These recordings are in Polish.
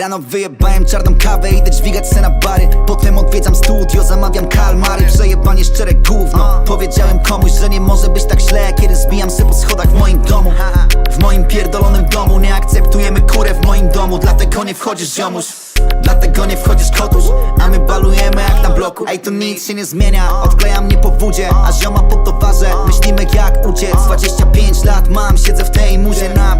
Rano wyjebałem czarną kawę, idę dźwigać se na bary. Potem odwiedzam studio, zamawiam kalmary. Przejebanie szczere gówno. Powiedziałem komuś, że nie może być tak źle Kiedy zbijam se po schodach w moim domu. W moim pierdolonym domu Nie akceptujemy kurę w moim domu. Dlatego nie wchodzisz ziomuś. Dlatego nie wchodzisz kotusz A my balujemy jak na bloku. Ej, tu nic się nie zmienia. Odklejam mnie po wódzie A zioma po towarze. Myślimy jak uciec. 25 lat mam, siedzę w tej muzie Na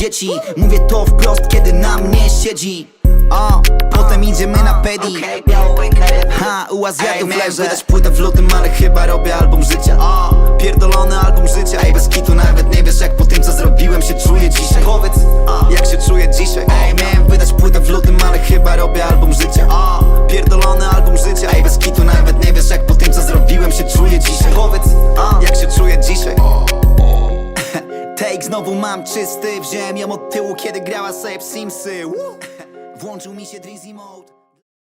dzieci. Mówię to wprost, kiedy na mnie siedzi. O, Potem idziemy na pedi. Ha, u Azjatów leżę. Wydać płytę w lutym, ale chyba robię album życia. O, Pierdolony album życia. Ej, bez kitu nawet nie wiesz jak po tym co zrobiłem się czuję dzisiaj. Powiedz, jak się czuję dzisiaj znowu mam czysty Wziąłem ją od tyłu, kiedy grała sobie w Simsy Woo! Włączył mi się Drizzy Mode